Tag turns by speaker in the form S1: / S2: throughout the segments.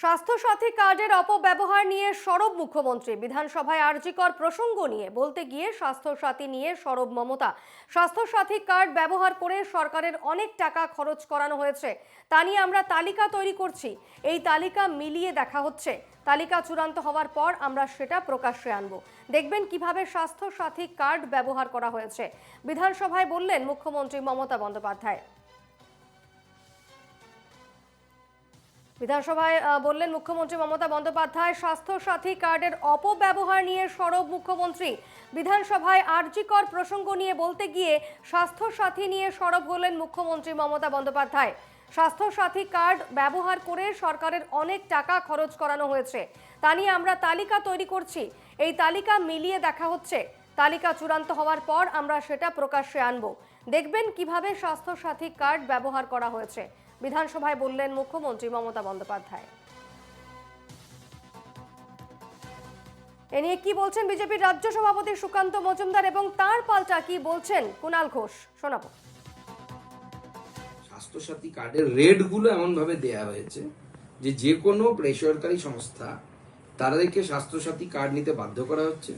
S1: স্বাস্থ্যসাথী কার্ডের অপব্যবহার নিয়ে সরব মুখ্যমন্ত্রী। বিধানসভায় আর্জিকর প্রসঙ্গ নিয়ে বলতে গিয়ে স্বাস্থ্যসাথী নিয়ে সরব মমতা। স্বাস্থ্যসাথী কার্ড ব্যবহার করে সরকারের অনেক টাকা খরচ করানো হয়েছে। তা নিয়ে আমরা তালিকা তৈরি করছি। এই তালিকা মিলিয়ে দেখা হচ্ছে। তালিকা চূড়ান্ত হওয়ার পর আমরা সেটা প্রকাশ্যে আনব। দেখবেন কীভাবে স্বাস্থ্যসাথী কার্ড ব্যবহার করা হয়েছে। বিধানসভায় বললেন মুখ্যমন্ত্রী মমতা বন্দ্যোপাধ্যায়। বিধানসভায় বললেন মুখ্যমন্ত্রী মমতা বন্দ্যোপাধ্যায়, স্বাস্থ্যসাথী কার্ডের অপব্যবহার নিয়ে সরব মুখ্যমন্ত্রী। বিধানসভায় আর্জিকর প্রসঙ্গ নিয়ে বলতে গিয়ে স্বাস্থ্যসাথী নিয়ে সরব হলেন মুখ্যমন্ত্রী মমতা বন্দ্যোপাধ্যায়। স্বাস্থ্যসাথী কার্ড ব্যবহার করে সরকারের অনেক টাকা খরচ করানো হয়েছে। তা নিয়ে আমরা তালিকা তৈরি করছি। এই তালিকা মিলিয়ে দেখা হচ্ছে। তালিকা চূড়ান্ত হওয়ার পর আমরা সেটা প্রকাশ্যে আনব। দেখবেন কীভাবে স্বাস্থ্যসাথী কার্ড ব্যবহার করা হয়েছে। বিধানসভায় বললেন মুখ্যমন্ত্রী মমতা বন্দ্যোপাধ্যায়। এ নিয়ে কি বলছেন বিজেপির রাজ্য সভাপতি সুকান্ত মজুমদার এবং তার পাল্টা কি বলছেন কুণাল ঘোষ? শোনাবো।
S2: স্বাস্থ্যসাথী কার্ডের রেটগুলো এমনভাবে দেয়া হয়েছে যে যে কোনো বেসরকারি সংস্থা তাদেরকে স্বাস্থ্যসাথী কার্ড নিতে বাধ্য করা হচ্ছে।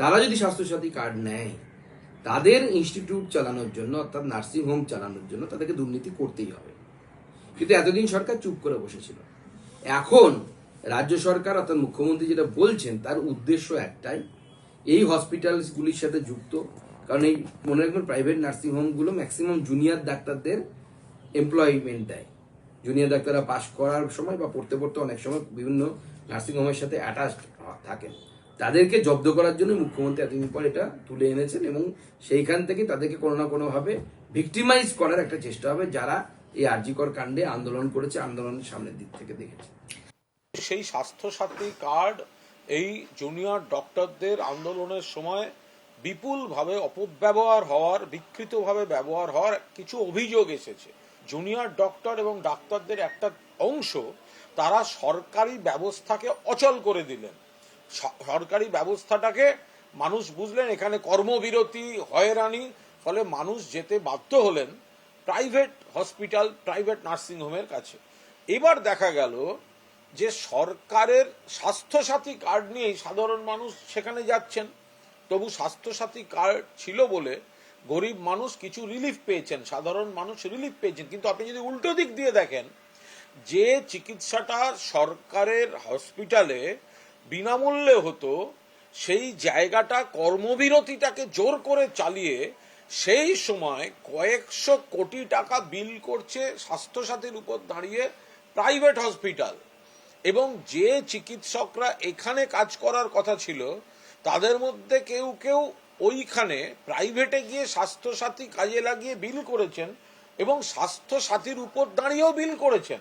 S2: তারা যদি স্বাস্থ্যসাথী কার্ড নেয়, তাদের ইনস্টিটিউট চালানোর জন্য অর্থাৎ নার্সিং হোম চালানোর জন্য তাদেরকে দুর্নীতি করতেই হবে। কিন্তু এতদিন সরকার চুপ করে বসেছিল। এখন রাজ্য সরকার অর্থাৎ মুখ্যমন্ত্রী যেটা বলছেন, তার উদ্দেশ্য একটাই, এই হসপিটালসগুলির সাথে যুক্ত। কারণ এই মনে রাখবেন প্রাইভেট নার্সিং হোমগুলো ম্যাক্সিমাম জুনিয়র ডাক্তারদের এমপ্লয়মেন্ট দেয়। জুনিয়র ডাক্তাররা পাশ করার সময় বা পড়তে পড়তে অনেক সময় বিভিন্ন নার্সিং হোমের সাথে অ্যাটাচড থাকেন। তাদেরকে জব্দ করার জন্য মুখ্যমন্ত্রী এতদিন পর এটা তুলে এনেছেন এবং সেইখান থেকে তাদেরকে কোনো না কোনোভাবে ভিক্টিমাইজ করার একটা চেষ্টা হবে যারা এই আর্জিকর কাণ্ডে আন্দোলন করেছে, আন্দোলনের সামনের দিক থেকে দেখেছে।
S3: সেই স্বাস্থ্যসাথী কার্ড এই জুনিয়র ডক্টরদের আন্দোলনের সময় বিপুলভাবে অপব্যবহার হওয়ার, বিকৃতভাবে ব্যবহার হওয়ার কিছু অভিযোগ এসেছে। জুনিয়র ডক্টর এবং ডাক্তারদের একটা অংশ তারা সরকারি ব্যবস্থাকে অচল করে দিলেন। সরকারি ব্যবস্থাটাকে মানুষ বুঝলেন, এখানে কর্মবিরতি, হয়রানি, ফলে মানুষ যেতে বাধ্য হলেন। প্রাইভেট হসপিটাল, প্রাইভেট নার্সিং হোমের কাছে। এবার দেখা গেল যে সরকারের স্বাস্থ্যসাথী কার্ড নিয়েই সাধারণ মানুষ সেখানে যাচ্ছেন। তবু স্বাস্থ্যসাথী কার্ড ছিল বলে গরিব মানুষ কিছু রিলিফ পেয়েছেন, সাধারণ মানুষ রিলিফ পেয়েছেন। কিন্তু আপনি যদি উল্টো দিক দিয়ে দেখেন, যে চিকিৎসাটা সরকারের হসপিটালে বিনামূল্যে হতো, সেই জায়গাটা কর্মবিরতিটাকে জোর করে চালিয়ে সেই সময় কয়েকশো কোটি টাকা বিল করছে স্বাস্থ্যসাথীর উপর দাঁড়িয়ে প্রাইভেট হসপিটাল। এবং যে চিকিৎসকরা এখানে কাজ করার কথা ছিল, তাদের মধ্যে কেউ কেউ ওইখানে প্রাইভেটে গিয়ে স্বাস্থ্যসাথী কাজে লাগিয়ে বিল করেছেন এবং স্বাস্থ্যসাথীর উপর দাঁড়িয়েও বিল করেছেন।